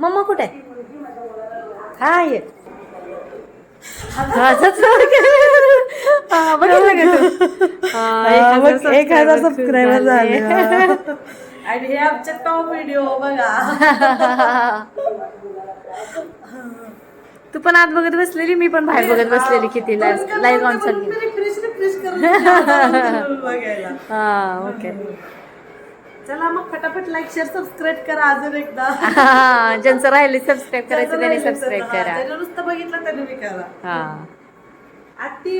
Mamma कुठे? आहे हा ये एक हजार सबस्क्रायबर झाले. आणि हे आमचे टॉप व्हिडिओ बघा. तू पण आत बघत बसलेली मी पण बाहेर बघत बसलेली किती लाईव्ह ऑन बघायला. हा ओके. चला मग फटाफट लाईक शेअर सबस्क्राईब करा अजून एकदा. हा, ज्यांचं राहिले सबस्क्राईब करायचं त्यांनी सबस्क्राईब करा. ज्याने नुसतं बघितलं त्यांनी बी करा. हा. आत्ती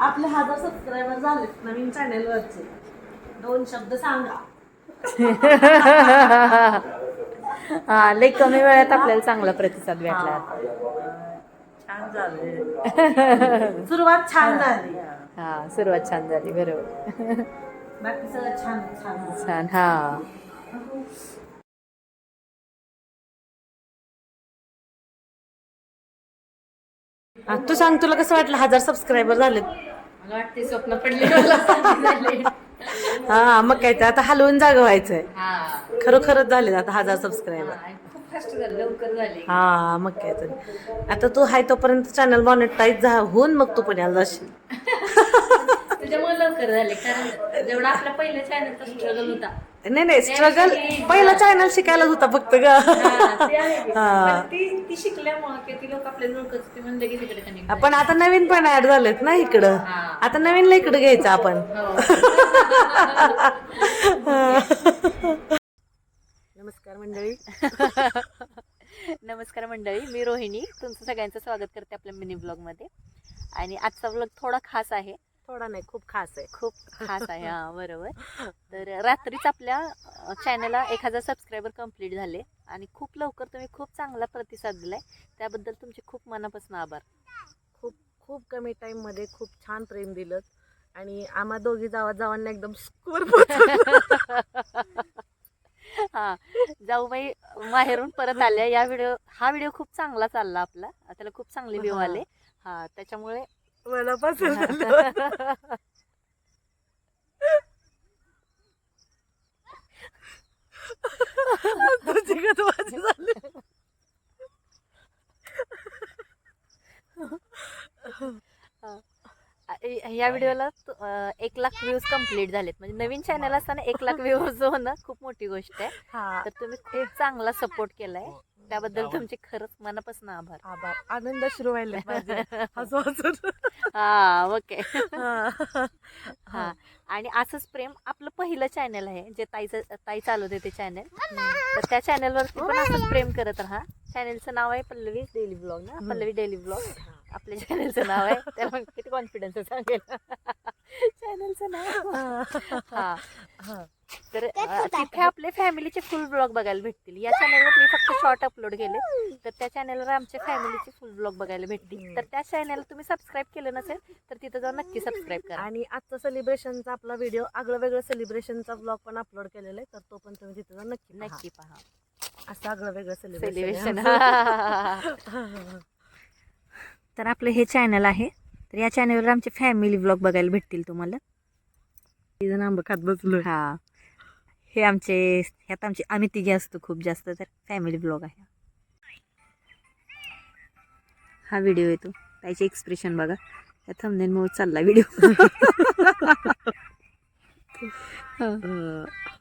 आपले हजार सबस्क्रायबर झालेत नवीन चॅनेल वरचे. दोन शब्द सांगा. हा लई कमी वेळात आपल्याला चांगला प्रतिसाद भेटला. छान झाले. सुरुवात छान झाली. हा सुरुवात छान झाली बरोबर. बाकी सगळं छान छान. झालं. छान हा. हा, तू सांग तुला कसं वाटलं? हजार सबस्क्रायबर झालेत. मला वाटते स्वप्न पडले हा मग काय ते आता हलवून जागा व्हायचंय. हा. खरोखरच झाले आता हजार सबस्क्रायबर खूप फास्ट झालं लवकर झाले. हा मग काय तर. आता तू हाय तोपर्यंत चॅनल मॉनिटाईज होऊन मग तू पुण्याला जाशील. तुझ्यामुळे लवकर झाले कारण जेवढा आपल्या पहिल्या चॅनलचा स्ट्रगल होता. नाही नाही स्ट्रगल पहिला चॅनल शिकायलाच होता फक्त ग. हा, ते. हा. शिकल्यामुळे की ती लोक आपल्या ओळखत ते म्हणलं की तिकडे कनेक्ट आपण आता नवीन पण ऍड झालेत ना इकडं. हा. आता नवीनला इकडं घ्यायचं आपण. नमस्कार मंडळी. नमस्कार मंडळी मी रोहिणी. तुमचं सगळ्यांचं स्वागत करते आपल्या मिनी ब्लॉगमध्ये. आणि आजचा ब्लॉग थोडा खास आहे. थोडा नाही खूप खास आहे. खूप खास आहे हा बरोबर. तर रात्रीच आपल्या चॅनलला एक हजार सबस्क्रायबर कंप्लीट झाले आणि खूप लवकर तुम्ही खूप चांगला प्रतिसाद दिलाय. त्याबद्दल तुमचे खूप मनापासून आभार. खूप खूप कमी टाइममध्ये खूप छान प्रेम दिलं आणि आम्हा दोघी जावा जावांना एकदम स्कोर हा जाऊबाई माहेरून परत आल्या. या व्हिडिओ हा व्हिडिओ खूप चांगला चालला आपला. त्याला खूप चांगले व्ह्यू. आले. हा त्याच्यामुळे मला. तुझी गत माझी झाली. या व्हिडिओला एक लाख व्ह्यूज कंप्लीट झालेत. म्हणजे नवीन चॅनल असताना एक लाख व्ह्यूज होणं खूप मोठी गोष्ट आहे. हा. तर तुम्ही खूप चांगला सपोर्ट केलाय. त्याबद्दल तुमचे खरंच मनापासून आभार. आभार. आनंद श्रू व्हायले हा ओके हा. हा. आणि असंच प्रेम आपलं पहिलं चॅनल आहे जे ताईचं ताई चालवते ते चॅनल तर त्या चॅनलवरती पण असंच प्रेम करत राहा. चॅनलचं नाव आहे पल्लवी डेली ब्लॉग ना पल्लवी डेली ब्लॉग. आपल्या चॅनलचं नाव आहे त्याला मग किती कॉन्फिडन्स सांगेल चॅनलचं नाव. हा. हा. तर तिथे आपले फॅमिलीचे फुल ब्लॉग बघायला भेटतील. या चॅनलवर मी फक्त शॉर्ट अपलोड केले. तर त्या चॅनलवर आमच्या फॅमिलीचे फुल ब्लॉग बघायला भेटतील. तर त्या चॅनल तुम्ही सबस्क्राईब केलं नसेल तर तिथं जाऊन नक्की सबस्क्राईब करा. आणि आजचा सेलिब्रेशनचा आपला व्हिडिओ आगळं वेगळं सेलिब्रेशनचा ब्लॉग पण अपलोड केलेला आहे तर तो पण तुम्ही तिथे जाऊन नक्की. नक्की पहा. असं आगळं वेगळं सेलिब्रेशन तर आपलं हे चॅनल आहे. तर या चॅनलवर आमचे फॅमिली ब्लॉग बघायला भेटतील तुम्हाला. तिथं आंबा खात बसलो हा. हे आमचे ह्यात आमचे आम्ही तिघे असतो खूप जास्त तर फॅमिली ब्लॉग आहे. हा व्हिडिओ येतो. त्याचे एक्सप्रेशन बघा. त्या थंबनेलमुळे चालला व्हिडिओ